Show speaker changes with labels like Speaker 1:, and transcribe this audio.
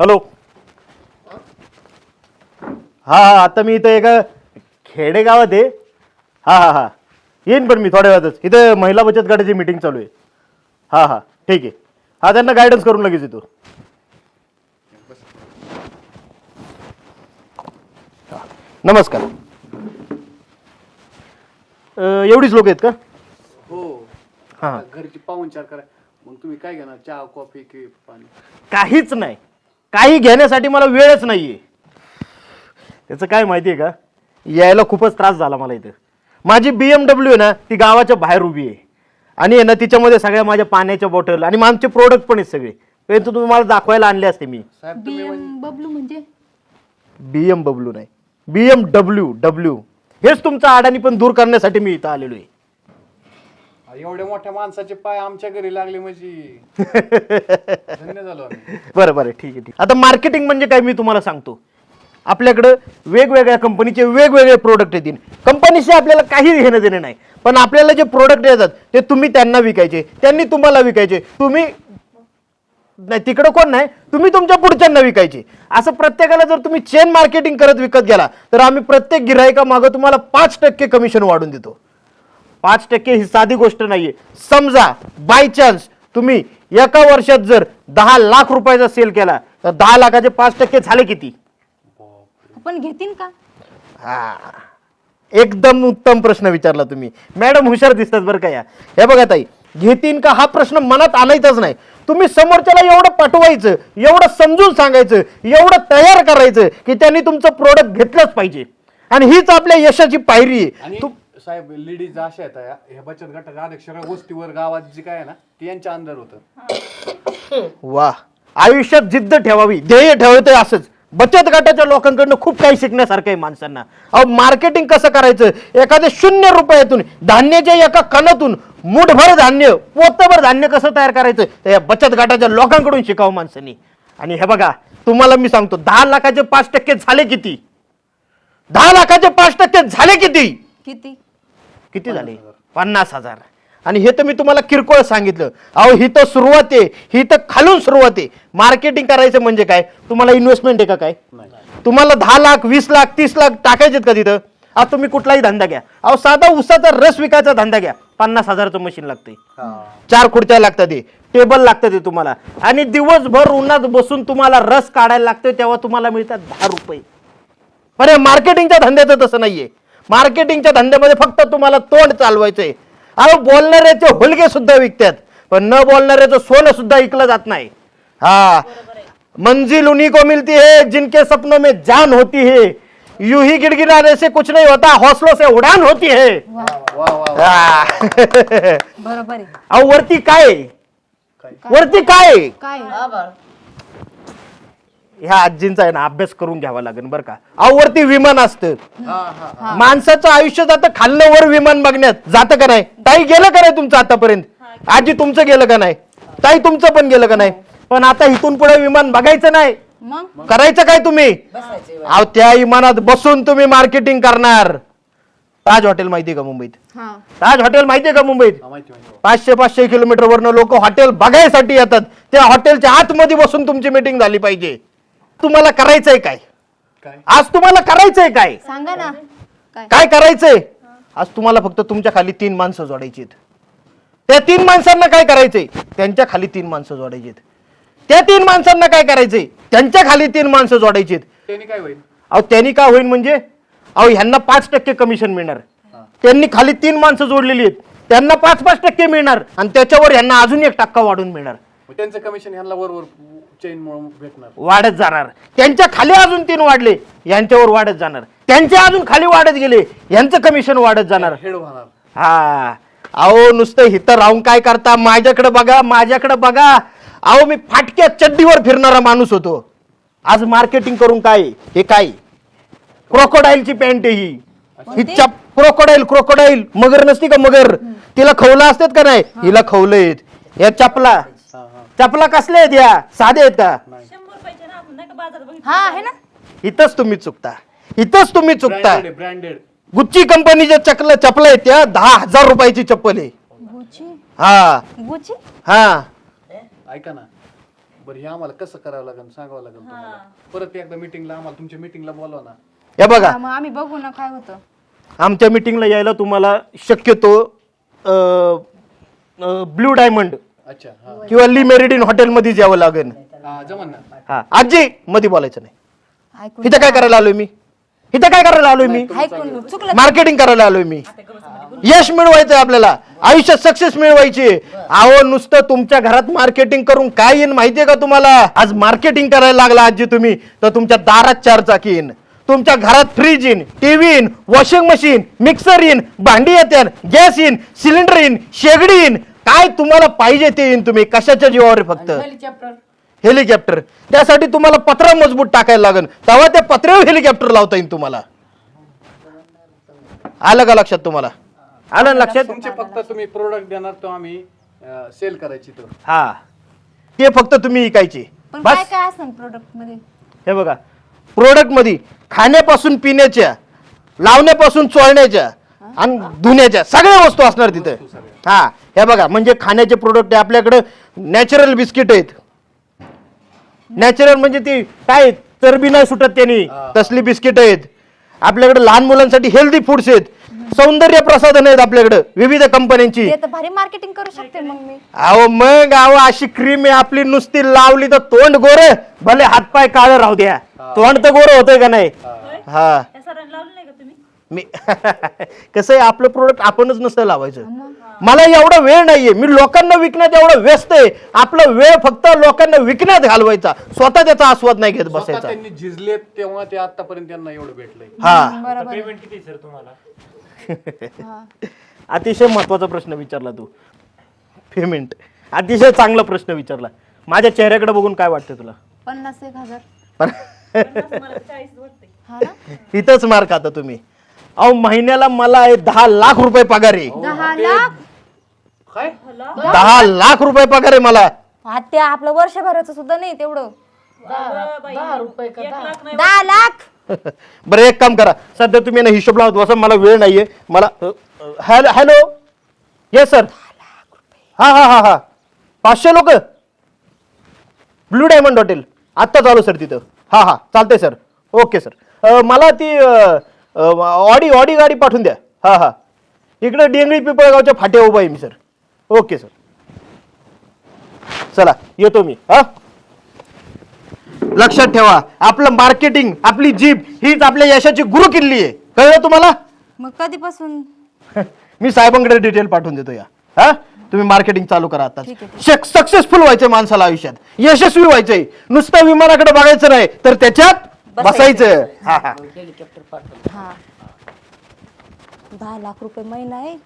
Speaker 1: Hello. हा हा आता मी इथं एका खेडेगावात आहे. हा हा हा. येईन पण मी थोड्या वेळातच. इथं महिला बचत गटाची मीटिंग चालू आहे. हा हा ठीक आहे. हा त्यांना गायडन्स करून लगेच येतो. हा, नमस्कार. अं, एवढीच लोक आहेत का?
Speaker 2: हो.
Speaker 1: हा.
Speaker 2: घरची पाहुणचार करा. मग तुम्ही काय घेणार? चहा कॉफी की पाणी?
Speaker 1: काहीच नाही. काही घेण्यासाठी मला वेळच नाहीये. त्याचं काय माहिती आहे का? यायला खूपच त्रास झाला मला इथं. माझी बी एम डब्ल्यू आहे ना ती गावाच्या बाहेर उभी आहे. आणि आहे ना तिच्यामध्ये सगळ्या माझ्या पाण्याच्या बॉटल आणि आमचे प्रोडक्ट पण आहेत सगळे. ते तर तुम्हाला दाखवायला आणले असते मी.
Speaker 2: साहेब तुम्ही
Speaker 3: बीएम बबलू म्हणजे?
Speaker 1: बी एम डब्ल्यू नाही. बी एम डब्ल्यू डब्ल्यू हेच तुमचा अडाणी पण दूर करण्यासाठी मी इथं आलेलो आहे.
Speaker 2: एवढ्या मोठ्या माणसाचे पाय आमच्या घरी लागले म्हणजे. धन्य झालो आम्ही.
Speaker 1: बरं बरं ठीक आहे ठीक. आता मार्केटिंग म्हणजे काय मी तुम्हाला सांगतो. आपल्याकडं वेगवेगळ्या कंपनीचे वेगवेगळे प्रोडक्ट येतील. कंपनीशी आपल्याला काही घेणं देणं नाही. पण आपल्याला जे प्रोडक्ट येतात ते तुम्ही त्यांना विकायचे. त्यांनी तुम्हाला विकायचे. तुम्ही नाही तिकडं कोण नाही तुम्ही तुमच्या पुढच्यांना विकायचे. असं प्रत्येकाला जर तुम्ही चेन मार्केटिंग करत विकत गेला तर आम्ही प्रत्येक गिरायका मागं तुम्हाला पाच टक्के कमिशन वाढून देतो. पाच टक्के ही साधी गोष्ट नाहीये. समजा बाय चान्स तुम्ही एका वर्षात जर दहा लाख रुपयाचा सेल केला तर दहा लाखाचे पाच टक्के झाले किती?
Speaker 3: पण घेतील का?
Speaker 1: हा. एकदम उत्तम प्रश्न विचारला तुम्ही. मॅडम हुशार दिसतात बरं का या. हे बघा ताई घेतीन का हा प्रश्न मनात आणायचाच नाही. तुम्ही समोरच्याला एवढं पटवायचं एवढं समजून सांगायचं एवढं तयार करायचं की त्यांनी तुमचं प्रोडक्ट घेतलंच पाहिजे. आणि हीच आपल्या यशाची पायरी आहे. तू
Speaker 2: साहेब लेडीज अशा आहेत या ह्या बचत गटाच्या अध्यक्ष सगळ्या गोष्टीवर गावात जी काय आहे ना ती यांच्या अंदर होतं.
Speaker 1: वा. आयुष्यात जिद्द ठेवावी ध्येय ठेवायचं असंच. बचत गटाच्या लोकांकडनं खूप काही शिकण्यासारखं आहे माणसांना. अहो मार्केटिंग कसं करायचं? एखाद्या शून्य रुपयातून धान्याच्या एका कणातून मुठभर धान्य पोतभर धान्य कसं तयार करायचं? ते या बचत गटाच्या लोकांकडून शिकावं माणसांनी. आणि हे बघा तुम्हाला मी सांगतो दहा लाखाचे पाच टक्के झाले किती? दहा लाखाचे पाच टक्के झाले किती?
Speaker 3: किती?
Speaker 1: किती झाले? पन्नास हजार. आणि हे तर मी तुम्हाला किरकोळ सांगितलं. अहो ही तर सुरुवात आहे. ही तर खालून सुरुवात आहे. मार्केटिंग करायचं म्हणजे काय? तुम्हाला इन्व्हेस्टमेंट आहे का काय? तुम्हाला दहा लाख वीस लाख तीस लाख टाकायचेत का तिथं? आज तुम्ही कुठलाही धंदा घ्या. अहो साधा उसाचा रस विकायचा धंदा घ्या. पन्नास हजाराचं मशीन लागते चार खुर्च्या लागतात ते. टेबल लागतं ते तुम्हाला. आणि दिवसभर उन्हात बसून तुम्हाला रस काढायला लागतोय तेव्हा तुम्हाला मिळतात दहा रुपये. पण या मार्केटिंगच्या धंद्याचं तसं नाहीये. मार्केटिंगच्या धंद्यामध्ये फक्त तुम्हाला तोंड चालवायचंय. अहो बोलणाऱ्याचे होलगे सुद्धा विकतात पण न बोलणाऱ्याचं सोनं सुद्धा विकलं जात नाही. हा. मंजिल उन्हीं को मिलती है जिनके सपनों में जान होती है. यूं ही गिड़गिड़ाने से कुछ नहीं होता हौसलों से उड़ान होती है. हा.
Speaker 3: बरोबर आहे.
Speaker 1: अहो वरती काय? आहे? वरती काय? आहे?
Speaker 3: काय
Speaker 1: ह्या आजींचा आहे ना अभ्यास करून घ्यावा लागेल बरं का. अहो वरती विमान असतं.
Speaker 2: हा हा
Speaker 1: माणसाचं आयुष्य जातं खाल्लं वर विमान बघण्यात. जातं का नाही? ताई गेलं का नाही तुमचं आतापर्यंत? आजी तुमचं गेलं का नाही? ताई तुमचं पण गेलं का नाही? पण आता इथून पुढे विमान बघायचं नाही.
Speaker 3: मग?
Speaker 1: करायचं काय तुम्ही? अहो त्या विमानात बसून तुम्ही मार्केटिंग करणार. ताज हॉटेल माहिती का मुंबईत?
Speaker 3: हा.
Speaker 1: ताज हॉटेल माहितीये का मुंबईत?
Speaker 2: माहिती माहिती.
Speaker 1: पाचशे पाचशे किलोमीटर वरनं लोक हॉटेल बघायसाठी येतात. त्या हॉटेलच्या आतमध्ये बसून तुमची मीटिंग झाली पाहिजे. तुम्हाला करायचंय काय?
Speaker 2: काय?
Speaker 1: आज तुम्हाला करायचंय काय?
Speaker 3: सांगा ना. काय?
Speaker 1: काय करायचंय? आज तुम्हाला फक्त तुमच्या खाली तीन माणसं जोडायची त्या तीन माणसांना काय करायचंय? त्यांच्या खाली तीन माणसं जोडायची त्या तीन माणसांना काय करायचंय? त्यांच्या खाली तीन माणसं जोडायची
Speaker 2: त्यांनी काय होईल?
Speaker 1: अहो त्यांनी काय होईल म्हणजे? अहो ह्यांना पाच टक्के कमिशन मिळणार. त्यांनी खाली तीन माणसं जोडलेली आहेत. त्यांना पाच पाच टक्के मिळणार. आणि त्याच्यावर ह्यांना अजून एक टक्का वाढून मिळणार.
Speaker 2: मग त्यांचं कमिशन ह्यांना वरवर चेन भेटणार.
Speaker 1: वाढत जाणार. त्यांच्या खाली अजून तीन वाढले यांच्यावर वाढत जाणार. त्यांच्या अजून खाली वाढत गेले यांचं कमिशन वाढत जाणार.
Speaker 2: हेड होणार.
Speaker 1: हा. अहो नुसतं हिथं राहून काय करता? माझ्याकडे बघा माझ्याकडे बघा. अहो मी फाटक्या चड्डीवर फिरणारा माणूस होतो. आज मार्केटिंग करून काय? हे काय? क्रोकोडाईलची पॅन्ट आहे ही. ही चप क्रोकोडाईल क्रोकोडाईल मगर नसती का मगर? तिला खवलं असतात का नाही? हिला खवलं आहेत या चपला. चपला कसल्या आहेत या? साधे आहेत का?
Speaker 3: हा आहे ना.
Speaker 1: इथंच तुम्ही चुकता. इथंच तुम्ही चुकता.
Speaker 2: ब्रँडेड ब्रँडेड
Speaker 1: गुच्ची कंपनीच्या चकल चपल आहेत त्या दहा हजार रुपयाची चप्पल आहे.
Speaker 3: गुची
Speaker 1: हा.
Speaker 3: गुची
Speaker 1: हा.
Speaker 2: ऐका ना. बरं हे आम्हाला कसं करावं लागेल सांगावं लागेल तुम्हाला? परत एकदा मिटिंगला आम्हाला तुमच्या मिटिंगला बोलवा ना.
Speaker 1: हे बघा.
Speaker 3: हा, मग आम्ही बघू ना काय होतं.
Speaker 1: आमच्या मिटिंगला यायला तुम्हाला शक्यतो ब्लू डायमंड
Speaker 2: अच्छा हा.
Speaker 1: किंवा ली मेरिडिन हॉटेलमध्येच यावं लागेल.
Speaker 2: हा जमन ना.
Speaker 1: हा आजी मध्ये बोलायचं नाही.
Speaker 3: ऐकून
Speaker 1: इथं काय करायला आलोय मी? इथं काय करायला आलोय मी?
Speaker 3: ऐकून चुकलं
Speaker 1: मार्केटिंग करायला आलोय मी. यश मिळवायचं आपल्याला. आयुष्यात सक्सेस मिळवायची. अहो नुसतं तुमच्या घरात मार्केटिंग करून काय येईन माहितीये का तुम्हाला? आज मार्केटिंग करायला लागला आजी तुम्ही. तर तुमच्या दारात चार चाकी येईन. तुमच्या घरात फ्रीज येईन टीव्ही येईन वॉशिंग मशीन मिक्सर येईन भांडी येत्यान गॅस येईन सिलेंडर येईन शेगडी येईन. काय तुम्हाला पाहिजे ते येईन तुम्ही? कशाच्या जीवावर आहे फक्त? हेलिकॉप्टर. त्यासाठी तुम्हाला पत्रा मजबूत टाकायला लागेल तेव्हा त्या पत्र्यावर हेलिकॉप्टर लावता येईल तुम्हाला. आलं का लक्षात तुम्हाला? आलं ना लक्षात?
Speaker 2: तुमचे फक्त तुम्ही प्रोडक्ट देणार तो आम्ही सेल करायची तो.
Speaker 1: हा. ते फक्त तुम्ही विकायचे.
Speaker 3: पण काय
Speaker 1: बस.
Speaker 3: काय असं प्रोडक्टमध्ये?
Speaker 1: हे बघा. प्रोडक्टमध्ये खाण्यापासून पिण्याच्या लावण्यापासून चोळण्याच्या आणि धुण्याच्या सगळ्या वस्तू असणार तिथं. हा हे बघा म्हणजे खाण्याचे प्रोडक्ट आहे आपल्याकडे नॅचरल बिस्किट आहेत. नॅचरल म्हणजे ती काय चरबी नाही सुटत त्यांनी. तसली बिस्किट आहेत. आपल्याकडे लहान मुलांसाठी हेल्दी फूड्स आहेत. सौंदर्य प्रसाधन आहेत आपल्याकडे विविध कंपन्यांची
Speaker 3: ते तर भारी मार्केटिंग करू शकते मग मी.
Speaker 1: अहो मग अहो अशी क्रीम आहे आपली नुसती लावली तर तोंड गोर. भले हातपाय काळ राहू द्या. तोंड तर गोर होतंय का नाही? हा
Speaker 3: त्या सरांनी लावलं नाही का तुम्ही
Speaker 1: मी कसं आहे आपलं प्रोडक्ट आपणच नसतं लावायचं. मला एवढा वेळ नाहीये. मी लोकांना विकण्यात एवढं व्यस्त आहे. आपला वेळ फक्त लोकांना विकण्यात घालवायचा. स्वतः त्याचा आस्वाद नाही घेत
Speaker 2: स्वतः
Speaker 1: बसायचा.
Speaker 2: त्यांनी झिजलेत तेव्हा ते आतापर्यंत त्यांना एवढं भेटलंय.
Speaker 1: हा.
Speaker 3: बरोबर
Speaker 4: पेमेंट किती सर तुम्हाला?
Speaker 1: अतिशय महत्त्वाचा प्रश्न विचारला तू. पेमेंट अतिशय चांगला प्रश्न विचारला. माझ्या चेहऱ्याकडे बघून काय वाटतं तुला?
Speaker 3: पन्नास एक हजार.
Speaker 1: पण
Speaker 3: हा ना?
Speaker 1: इथंच मार खाता तुम्ही. अहो महिन्याला मला आहे दहा लाख रुपये पगार आहे.
Speaker 3: दहा लाख?
Speaker 2: काय?
Speaker 1: दहा लाख रुपये पगार आहे मला.
Speaker 3: हा, ते आपलं वर्षभराचं सुद्धा नाही तेवढं. दहा लाख
Speaker 1: बरं एक काम करा. सध्या तुम्ही ना हिशोब लावत बसा मला वेळ नाहीये. मला हॅलो हॅलो. येस सर हा हा हा हा. पाचशे लोक? ब्लू डायमंड हॉटेल आत्ता चालू सर तिथं. हा हा. चालतंय सर ओके सर मला ती ऑडी ऑडी गाडी पाठवून द्या. हा हा. इकडे डेंगळी पिपळगावच्या फाट्या उभा आहे मी सर. Okay sir. चला येतो मी. हा? लक्षात ठेवा आपलं मार्केटिंग आपली जीप हीच आपल्या यशाची गुरु किल्ली आहे. कळलं तुम्हाला?
Speaker 3: मग कधीपासून?
Speaker 1: मी साहेबांकडे डिटेल पाठवून देतो या. हा? तुम्ही मार्केटिंग चालू करा आता.
Speaker 3: ठीक आहे,
Speaker 1: सक्सेसफुल व्हायचंय माणसाला आयुष्यात. यशस्वी व्हायचंय. नुसतं विमानाकडे बघायचं नाही तर त्याच्यात बसायचं. हा हा.
Speaker 3: हा. दहा लाख रुपये महिना आहे.